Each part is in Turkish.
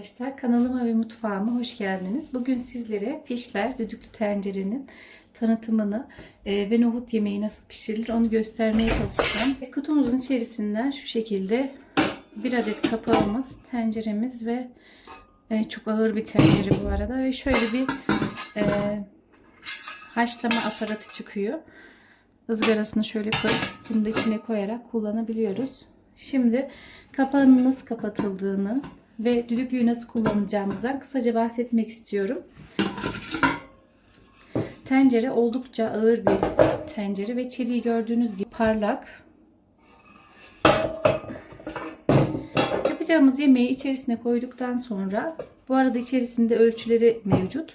arkadaşlar. Kanalıma ve mutfağıma hoş geldiniz. Bugün sizlere fişler düdüklü tencerenin tanıtımını e, ve nohut yemeği nasıl pişirilir onu göstermeye çalışacağım. E, Kutumuzun içerisinden şu şekilde bir adet kapağımız, tenceremiz ve e, çok ağır bir tencere bu arada ve şöyle bir e, haşlama aparatı çıkıyor. Izgarasını şöyle koyup bunu da içine koyarak kullanabiliyoruz. Şimdi kapağının nasıl kapatıldığını ve düdüklüyü nasıl kullanacağımızdan kısaca bahsetmek istiyorum. Tencere oldukça ağır bir tencere ve çeliği gördüğünüz gibi parlak. Yapacağımız yemeği içerisine koyduktan sonra bu arada içerisinde ölçüleri mevcut.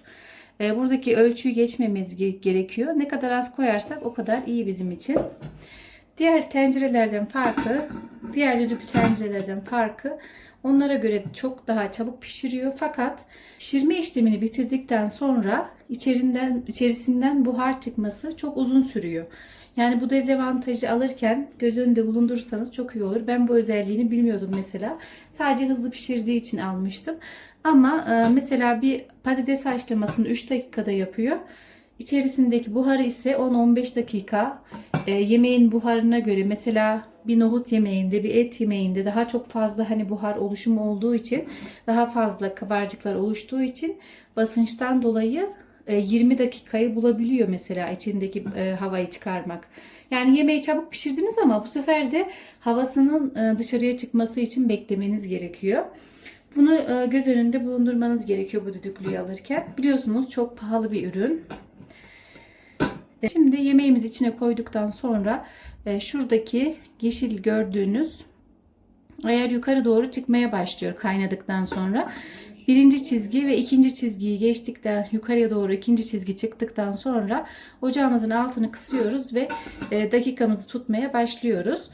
E, Buradaki ölçüyü geçmemiz ge- gerekiyor. Ne kadar az koyarsak o kadar iyi bizim için. Diğer tencerelerden farkı, diğer düdüklü tencerelerden farkı onlara göre çok daha çabuk pişiriyor. Fakat pişirme işlemini bitirdikten sonra içerinden içerisinden buhar çıkması çok uzun sürüyor. Yani bu dezavantajı alırken göz önünde bulundurursanız çok iyi olur. Ben bu özelliğini bilmiyordum mesela. Sadece hızlı pişirdiği için almıştım. Ama e, mesela bir patates haşlamasını 3 dakikada yapıyor. İçerisindeki buharı ise 10-15 dakika. E, yemeğin buharına göre mesela bir nohut yemeğinde, bir et yemeğinde daha çok fazla hani buhar oluşumu olduğu için daha fazla kabarcıklar oluştuğu için basınçtan dolayı e, 20 dakikayı bulabiliyor mesela içindeki e, havayı çıkarmak. Yani yemeği çabuk pişirdiniz ama bu sefer de havasının e, dışarıya çıkması için beklemeniz gerekiyor. Bunu e, göz önünde bulundurmanız gerekiyor bu düdüklüyü alırken. Biliyorsunuz çok pahalı bir ürün. Şimdi yemeğimizi içine koyduktan sonra e, şuradaki yeşil gördüğünüz eğer yukarı doğru çıkmaya başlıyor kaynadıktan sonra. Birinci çizgi ve ikinci çizgiyi geçtikten yukarıya doğru ikinci çizgi çıktıktan sonra ocağımızın altını kısıyoruz ve e, dakikamızı tutmaya başlıyoruz.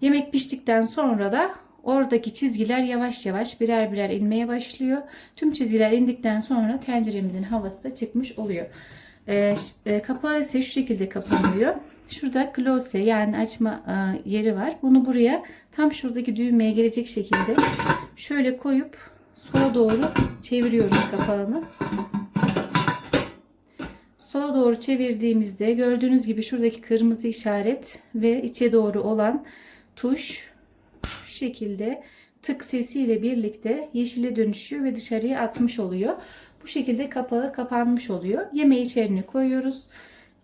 Yemek piştikten sonra da oradaki çizgiler yavaş yavaş birer birer inmeye başlıyor. Tüm çizgiler indikten sonra tenceremizin havası da çıkmış oluyor. E, ş- e, kapağı ise şu şekilde kapanıyor. Şurada close yani açma e, yeri var. Bunu buraya tam şuradaki düğmeye gelecek şekilde şöyle koyup sola doğru çeviriyoruz kapağını. Sola doğru çevirdiğimizde gördüğünüz gibi şuradaki kırmızı işaret ve içe doğru olan tuş şu şekilde tık sesiyle birlikte yeşile dönüşüyor ve dışarıya atmış oluyor. Bu şekilde kapağı kapanmış oluyor. Yemeği içerisine koyuyoruz.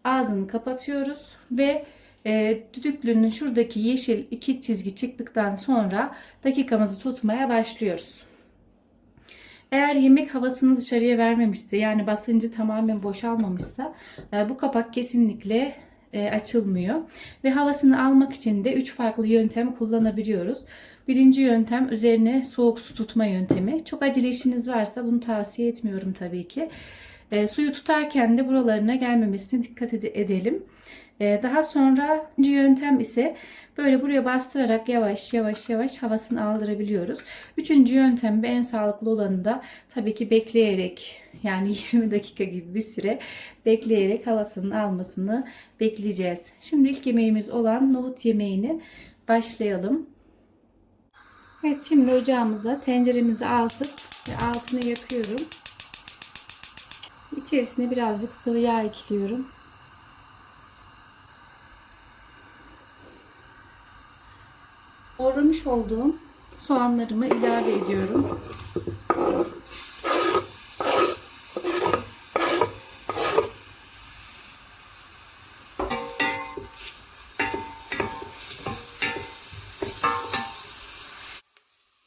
Ağzını kapatıyoruz ve e, düdüklünün şuradaki yeşil iki çizgi çıktıktan sonra dakikamızı tutmaya başlıyoruz. Eğer yemek havasını dışarıya vermemişse yani basıncı tamamen boşalmamışsa e, bu kapak kesinlikle e, açılmıyor. Ve havasını almak için de 3 farklı yöntem kullanabiliyoruz. Birinci yöntem üzerine soğuk su tutma yöntemi. Çok acele işiniz varsa bunu tavsiye etmiyorum tabii ki. E, suyu tutarken de buralarına gelmemesine dikkat ede- edelim. E, daha sonra ikinci yöntem ise böyle buraya bastırarak yavaş yavaş yavaş havasını aldırabiliyoruz. Üçüncü yöntem ve en sağlıklı olanı da tabii ki bekleyerek yani 20 dakika gibi bir süre bekleyerek havasının almasını bekleyeceğiz. Şimdi ilk yemeğimiz olan nohut yemeğini başlayalım. Evet şimdi ocağımıza tenceremizi altıp altını yakıyorum. İçerisine birazcık sıvı yağ ekliyorum. Doğramış olduğum soğanlarımı ilave ediyorum.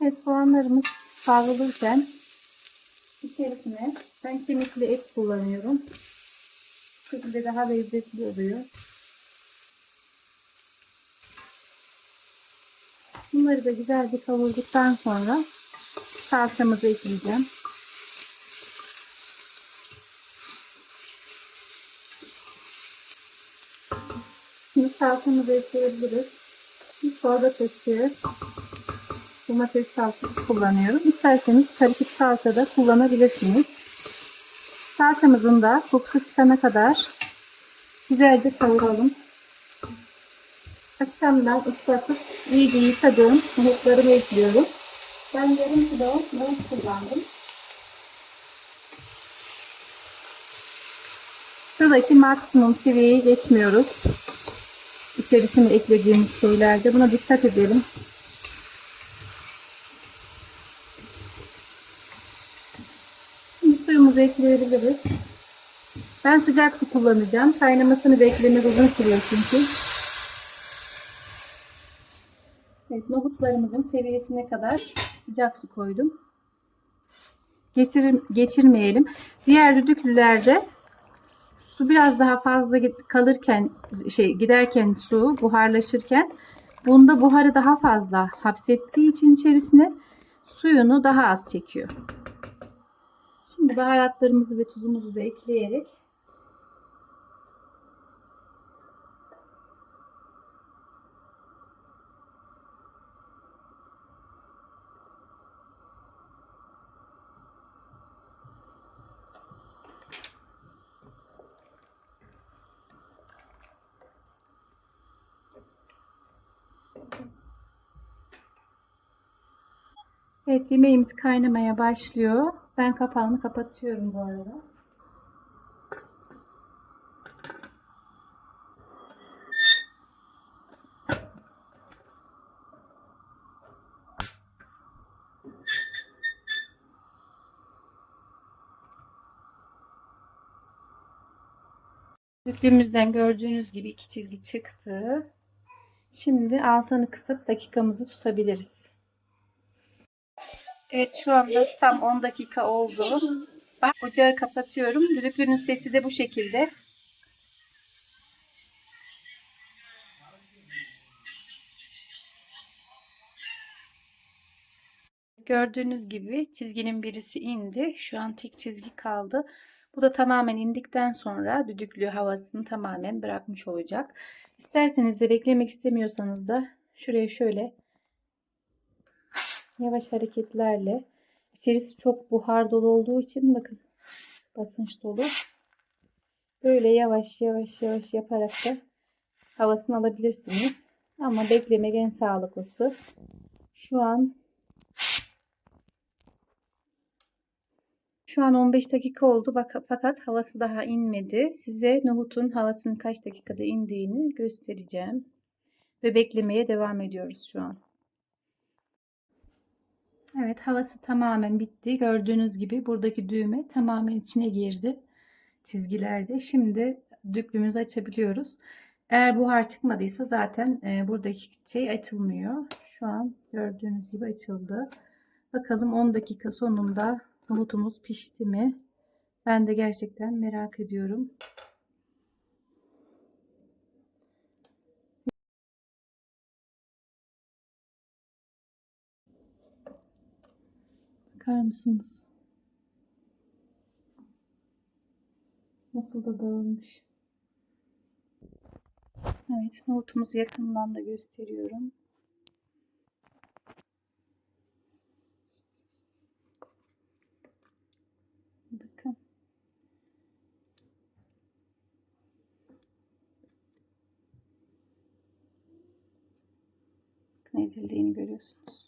Evet soğanlarımız kavrulurken içerisine ben kemikli et kullanıyorum. Bu şekilde daha lezzetli oluyor. Bunları da güzelce kavurduktan sonra salçamızı ekleyeceğim. Şimdi salçamızı ekleyebiliriz. Bir çorba kaşığı domates salçası kullanıyorum. İsterseniz karışık salça da kullanabilirsiniz. Salçamızın da kokusu çıkana kadar güzelce kavuralım. Akşamdan ıslatıp iyice yıkadığım nohutlarımı ekliyorum. Ben yarım kilo nohut kullandım. Şuradaki maksimum seviyeyi geçmiyoruz. İçerisine eklediğimiz şeylerde buna dikkat edelim. Şimdi suyumuzu ekleyebiliriz. Ben sıcak su kullanacağım. Kaynamasını beklemek uzun sürüyor çünkü. Evet, nohutlarımızın seviyesine kadar sıcak su koydum. Geçir, geçirmeyelim. Diğer düdüklülerde su biraz daha fazla kalırken şey giderken su buharlaşırken bunda buharı daha fazla hapsettiği için içerisine suyunu daha az çekiyor. Şimdi baharatlarımızı ve tuzumuzu da ekleyerek Evet yemeğimiz kaynamaya başlıyor. Ben kapağını kapatıyorum bu arada. Düklüğümüzden gördüğünüz gibi iki çizgi çıktı. Şimdi altını kısıp dakikamızı tutabiliriz. Evet şu anda tam 10 dakika oldu. Bak ocağı kapatıyorum. Düdüklünün sesi de bu şekilde. Gördüğünüz gibi çizginin birisi indi. Şu an tek çizgi kaldı. Bu da tamamen indikten sonra düdüklü havasını tamamen bırakmış olacak. İsterseniz de beklemek istemiyorsanız da şuraya şöyle yavaş hareketlerle içerisi çok buhar dolu olduğu için bakın basınç dolu. Böyle yavaş yavaş yavaş yaparak da havasını alabilirsiniz. Ama beklemek en sağlıklısı. Şu an Şu an 15 dakika oldu fakat havası daha inmedi. Size nohutun havasının kaç dakikada indiğini göstereceğim. Ve beklemeye devam ediyoruz şu an. Evet havası tamamen bitti. Gördüğünüz gibi buradaki düğme tamamen içine girdi. Çizgilerde. Şimdi düklümüzü açabiliyoruz. Eğer buhar çıkmadıysa zaten e, buradaki şey açılmıyor. Şu an gördüğünüz gibi açıldı. Bakalım 10 dakika sonunda nohutumuz pişti mi? Ben de gerçekten merak ediyorum. Bakar mısınız? Nasıl da dağılmış. Evet, nohutumuzu yakından da gösteriyorum. Bakın. Bakın ezildiğini görüyorsunuz.